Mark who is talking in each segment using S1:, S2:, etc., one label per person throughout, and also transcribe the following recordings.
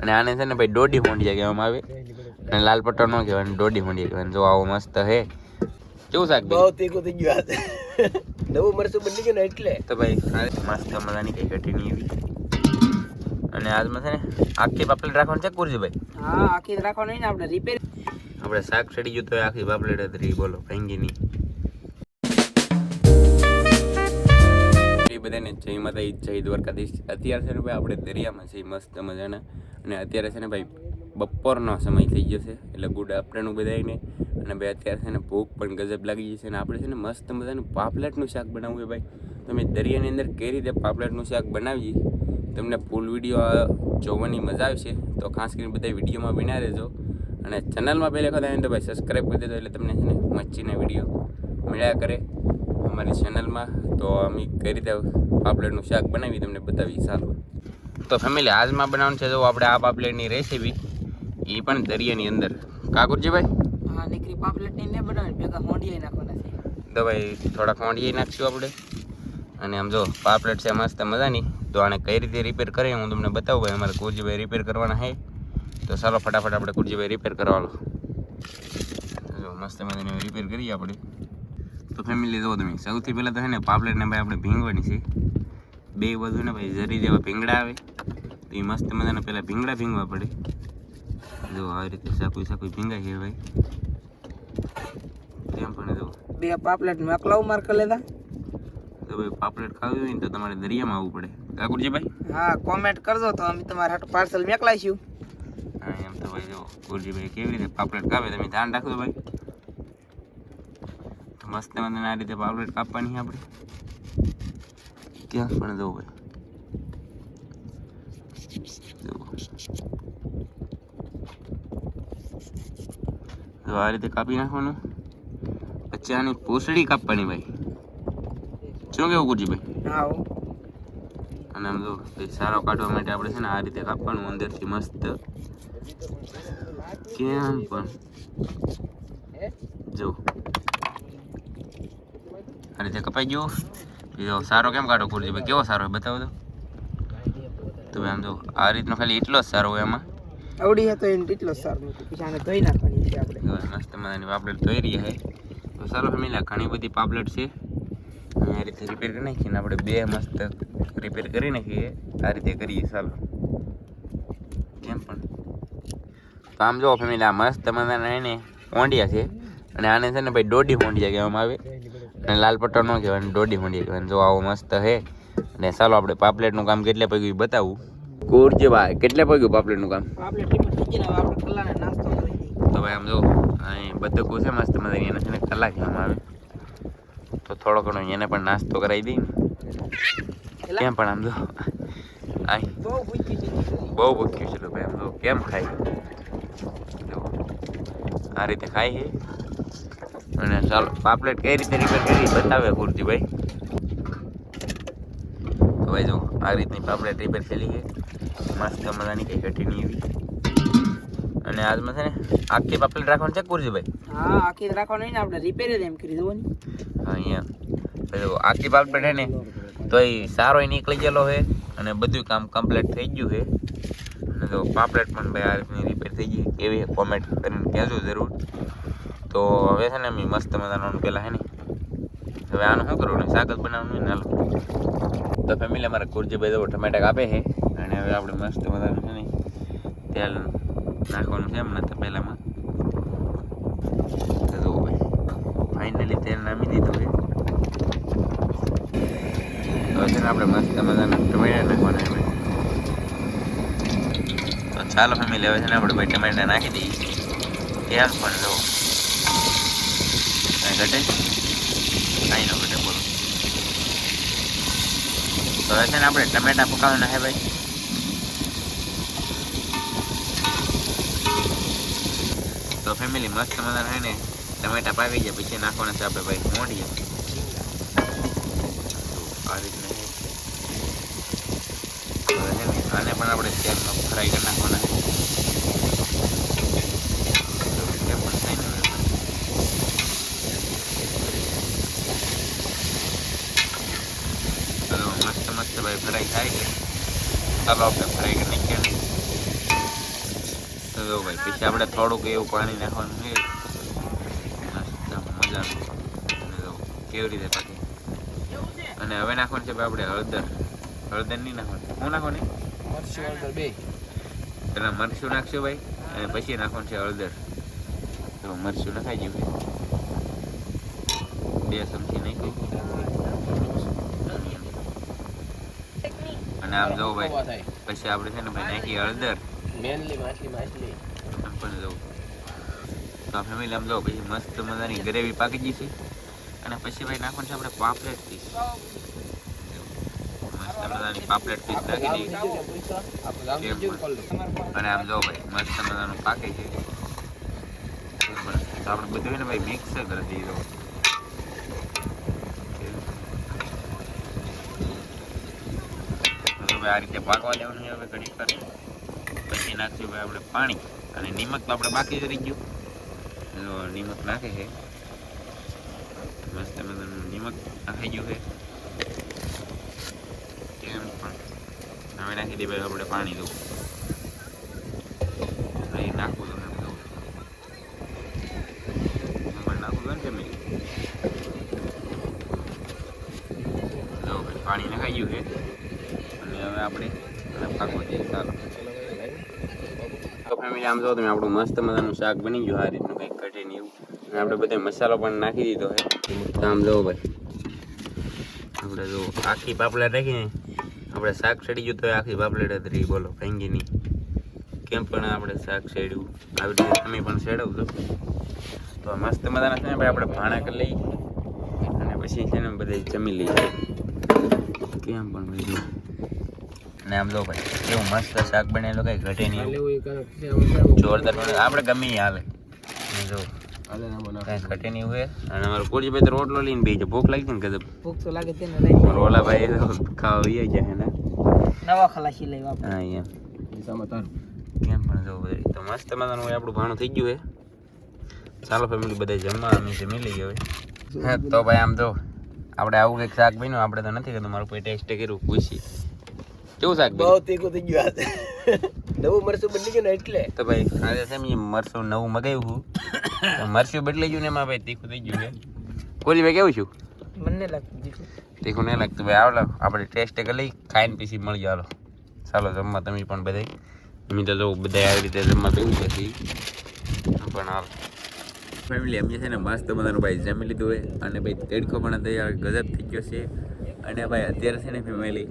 S1: અને આને છે ને ભાઈ દોઢી હોંડિયા કહેવામાં આવે. અને લાલ પટ્ટો ન કહેવાય અને દોઢી હોંડિયા કહેવાય. જો આવો મસ્ત હે. કેવું શાક
S2: બહુ તીખું થઈ ગયું આ નવું મરચું બની ગયું ને એટલે.
S1: તો ભાઈ મસ્ત મજાની કઈ કઠીની એવી. અને આજમાં છે ને આખી પાપલેટ રાખવાની છે કુરજીભાઈ
S3: હા આખી રાખવાની ને આપણે રિપેર
S1: આપણે શાક ચડી ગયું તો આખી પાપલેટ હતી બોલો ભાંગી નહીં. એ બધાને જય માતા જય દ્વારકાધીશ. અત્યારે છે ને ભાઈ આપણે દરિયામાં છીએ, મસ્ત મજાના. અને અત્યારે છે ને ભાઈ બપોરનો સમય થઈ ગયો છે, એટલે ગુડ આફ્ટરનૂન બધાને અને ભાઈ અત્યારે છે ને ભૂખ પણ ગજબ લાગી જશે અને આપણે છે ને મસ્ત મજાનું પાપલેટનું શાક બનાવવું છે ભાઈ. તમે દરિયાની અંદર કઈ રીતે પાપલેટનું શાક બનાવીએ, તમને ફૂલ વીડિયો જોવાની મજા આવશે. તો ખાસ કરીને બધા વિડીયોમાં બિના રહેજો. અને ચેનલમાં પહેલાં વખત આવે તો ભાઈ સબસ્ક્રાઈબ કરી દેજો, એટલે તમને છે ને મચ્છીના વીડિયો મળ્યા કરે અમારી ચેનલમાં. તો અમે કઈ રીતે પાપલેટનું શાક બનાવી તમને બતાવી સારું. તો ફેમિલી આજમાં બનાવવાનું છે જો આપણે આ પાપલેટની રેસીપી એ પણ દરિયાની અંદર. કાકુરજીભાઈ?
S3: હા નીકળી પાપલેટની ને બનાવી ભેગા હોંડિયા નાખવાના છે.
S1: તો ભાઈ થોડાક મોંડીએ નાખશું આપણે. અને આમ જો પાપલેટ છે મસ્ત મજાની. તો આને કઈ રીતે રિપેર કરીએ હું તમને બતાવું ભાઈ અમારે કુરજીભાઈ રિપેર કરવાના છે. તો ચાલો ફટાફટ આપણે કુરજીભાઈ રિપેર કરવાનો. જો મસ્ત મજાની રિપેર કરીએ આપણે. તો ફેમિલી જોવો તમે. સૌથી પહેલાં તો છે ને પાપલેટને ભાઈ આપણે ભીંગવાની છે. બે બધું ને ભાઈ જરી જેવા ભીંગડા આવે. તો એ મસ્ત મજાના પહેલાં ભીંગડા ભીંગવા પડે. જો આવી રીતે સાકુઈ સાકુઈ ભીંગાય છે ભાઈ. તેમ પણ જો.
S3: બે પાપલેટ મેકલાવ માર કરી લેતા.
S1: તો ભાઈ પાપલેટ ખાવી હોય ને તો તમારે દરિયામાં આવવું પડે. કાકુરજીભાઈ
S3: હા કોમેન્ટ કરજો તો અમે તમારા હાટ પાર્સલ મેકલાઈશું
S1: એમ તો ભાઈ જો. ગુરજીભાઈ કેવી રીતે પાપલેટ ખાવે તમે ધ્યાન રાખજો ભાઈ. મસ્ત મને આ રીતે પાપલેટ કાપવાની આપણે. ક્યાં પણ જવું ભાઈ. તો આ રીતે કાપી નાખવાનું. પછી આની પૂંછડી કાપવાની ભાઈ. શું કેવું ગુરજીભાઈ
S3: ભાઈ.
S1: અને આમ જો સારો કાઢવા માટે આપણે છે ને આ રીતે કાપવાનું અંદરથી મસ્ત. કેમ પણ. જો આ રીતે કપાઈ ગયો. બીજો સારો કેમ કાઢો કુરજી ભાઈ કેવો સારો હોય બતાવો તો. તો આમ જો આ રીતનો ખાલી એટલો જ સારો હોય એમાં.
S3: આવડી હતો એને એટલો જ સારો પછી આને ધોઈ નાખવાની છે આપણે.
S1: મસ્ત મજાની પાપલેટ ધોઈ રહી છે તો સારો ફેમિલી ઘણી બધી પાપલેટ છે. આ રીતે રિપેર કરી નાખીએ ને આપણે બે મસ્ત રિપેર કરી નાખીએ. આ રીતે કરીએ ચાલો. કેમ પણ. તો આમ જો ફેમિલી આ મસ્ત મજાના એને હોંડિયા છે. અને આને છે ને ભાઈ દોઢી હોંડિયા કહેવામાં આવે. અને લાલ પટ્ટો ન કહેવાય, અને દોઢી મંડી કહેવાય. જો આવો મસ્ત છે અને ચાલો આપણે પાપલેટનું કામ કેટલે પગ્યું બતાવું. કુરજીભાઈ, કેટલે પગ્યું પાપલેટનું કામ? તો ભાઈ આમ જો, અહીં બતકું છે મસ્ત મજાની, એને છે ને કલાક કહેવામાં આવે. તો થોડો ઘણો એને પણ નાસ્તો કરાવી દઈ કેમ પણ આમ જો અહીં
S3: બહુ
S1: ભૂખ્યું છે ભાઈ આમ જો, કેમ ખાય? આ રીતે ખાય છે અને ચાલો પાપલેટ કઈ રીતે રિપેર કરી બતાવે કુર્તીભાઈ. તો ભાઈ જો આ રીતની પાપલેટ રિપેર થયેલી છે. મસ્ત મજાની કઈ કઠીની એવી. અને આજમાં છે ને આખી પાપલેટ રાખવાની છે કુરજીભાઈ
S3: હા આખી રાખવાનું ને આપણે રિપેર જ એમ કરી દો ને
S1: હા અહીંયા. જો આખી પાપલેટ છે ને તો એ સારો નીકળી ગયેલો છે અને બધું કામ કમ્પ્લીટ થઈ ગયું છે. અને જો પાપલેટ પણ ભાઈ આ રીતની રિપેર થઈ ગઈ કેવી કોમેન્ટ કરીને કહેજો જરૂર. તો હવે છે ને મેં મસ્ત મજાનું પહેલાં છે ને, હવે આનું શું કરવું ને? શાક જ બનાવવાનું ને હાલો. તો ફેમિલી અમારા કુરજીભાઈ તો ટમેટા કાપે છે અને હવે આપણે મસ્ત મજાનું છે ને તેલ નાખવાનું છે એમને તો પહેલાંમાં ફાઇનલી તેલ નામી દીધું છે. તો છે ને આપણે મસ્ત મજાના ટમેટા નાખવાના છે તો ચાલો ફેમિલી હવે છે ને આપણે ભાઈ ટમેટા નાખી દઈએ. એમ પણ જો કાંઈ ઘટે કાંઈ ન ઘટે બોલો તો હવે છે ને આપણે ટમેટા પકાવવાના હે ભાઈ તો ફેમિલી મસ્ત મજાના છે ને ટમેટા પાવી જાય પછી નાખવાના છે આપણે ભાઈ મોઢીએ આ રીતના આને પણ આપણે તેલમાં ફ્રાય કરી નાખવાના છે તો કેમ પણ થાય ને હવે. ચલો મસ્ત મસ્ત ભાઈ ફ્રાય થાય છે ચાલો આપણે ફ્રાય કરી નાખીએ ને જો ભાઈ પછી આપણે થોડુંક એવું પાણી નાખવાનું છે મજાનું કેવી રીતે પાકી અને હવે નાખવાનું છે આપણે હળદર હળદર નહીં નાખવાનું શું નાખો
S2: મરચું હળદર બે
S1: પેલા મરચું નાખશું ભાઈ અને પછી નાખવાનું છે હળદર તો મરચું નખાઈ ગયું બે ચમચી નાખી અને આમ જવું ભાઈ. પછી આપણે છે ને ભાઈ નાખી હળદર.
S2: મેનલી માછલી માછલી.
S1: આમ પણ જવું. તો ફેમિલી આમ જવું. પછી મસ્ત મજાની ગ્રેવી પાકી ગઈ છે. અને પછી ભાઈ નાખવાનું છે આપણે પાપલેટ પીસ મસ્ત મજાની પાપલેટ પીસ નાખી દઈએ. અને આમ જવું ભાઈ. મસ્ત મજાનું પાકે છે. આપણે બધું ને ભાઈ મિક્સ કરી દઈએ તો આ રીતે પાકવા દેવાનું હવે ઘડી વાર પછી નાખ્યું ભાઈ આપણે પાણી અને નિમક તો આપણે બાકી જ રહી ગયું. નિમક નાખે છે. મસ્ત મજાનું નિમક નાખાઈ ગયું છે. કેમ પણ? હવે નાખી દે ભાઈ આપણે પાણી દઉં અહીં નાખવું તમે બધું એમાં નાખવું ને તમે જો ભાઈ પાણી નખાઈ ગયું છે અને હવે આપણે આને પાકવા દઈએ ચાલો તો ફેમિલી આમ જો તમે આપણું મસ્ત મજાનું શાક બની ગયું, આ રીતનું કંઈક કઢીને એવું. અને આપણે બધો મસાલો પણ નાખી દીધો છે. આમ જો ભાઈ, આપણે જો આખી પાપલેટ રાખીને આપણે શાક ચડી ગયું તો આખી પાપલેટ રહી. બોલો, ભાંગી નહીં. કેમ પણ આપણે શાક ચડ્યું આવી રીતે તમે પણ શેડવજો તો. મસ્ત મજાના છે ભાઈ, આપણે ભાણા કરી લઈએ. અને પછી છે ને બધા જમી લઈએ. કેમ પણ ભાઈ અને આમ જો ભાઈ કેવું મસ્ત શાક બનેલું કઈ ઘટે નહીં. જોરદાર બને. આપણે ગમે હાલે. જો. કાંઈ ઘટે નહીં હોય અને અમારો કોળીભાઈ તો રોટલો લઈને બેસી ભૂખ લાગી ને ગજબ
S3: ભૂખ તો લાગે તેને લઈ
S1: ઓલાભાઈ ખાવા વહી જાય ને.
S3: નવા ખલાસી લઈ
S1: હા એમ કેમ પણ જો ભાઈ તો મસ્ત મજાનું હોય આપણું ભાણું થઈ ગયું હે. ચાલો ફેમિલી બધા જમવા અમે જમી લઈએ હવે હા. તો ભાઈ આમ તો આપણે આવું કંઈક શાક બન્યું આપણે તો નથી કરતું મારું કોઈ ટેસ્ટ કર્યું પૂછી કેવું શાક
S2: બહુ તીખું થઈ ગયું નવું મરચું બદલી ગયું ને એટલે.
S1: તો ભાઈ આજે છે મેં મરસું નવું મગાવ્યું મરસું બદલાઈ ગયું ને એમાં ભાઈ તીખું થઈ ગયું કોલી ભાઈ કેવું છું?
S3: મને લાગતું
S1: તીખું. નહીં લાગતું. ભાઈ આવલો આપણે ટેસ્ટ કરી લઈ ખાઈને પછી મળી જાવ ચાલો જમવા તમે પણ બધા અમે તો જો બધા આવી રીતે જમવા બેવું પછી. પણ હાલ. ફેમિલી અમે છે ને મસ્ત મજાનું ભાઈ જમી લીધું હોય અને ભાઈ તેડકો પણ તૈયાર ગજબ થઈ ગયો છે. અને ભાઈ અત્યારે છે ને ફેમિલી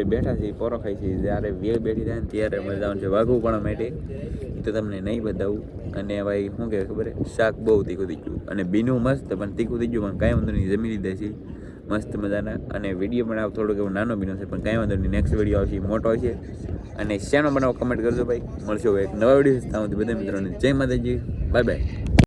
S1: આપણે બેઠા છીએ, પોરો ખાઈ છીએ, જ્યારે વેળ બેઠી થાય ને ત્યારે મજા આવે છે વાઘું પણ માટે તો તમને નહીં બતાવું. અને ભાઈ, શું કહેવાય ખબર શાક બહુ તીખું થઈ ગયું. અને બીનું મસ્ત, પણ તીખું થઈ ગયું, પણ કાંઈ વાંધો નહીં, જમી લીધા છે મસ્ત મજાના. અને વીડિયો આવ થોડોક એવો નાનો બીનો છે, પણ કાંઈ વાંધો નહીં નેક્સ્ટ વીડિયો આવશે મોટો હશે અને શેનો બનાવો કમેન્ટ કરજો ભાઈ. મળશો એક નવા વીડિયો બધા મિત્રોને. જય માતાજી. Bye bye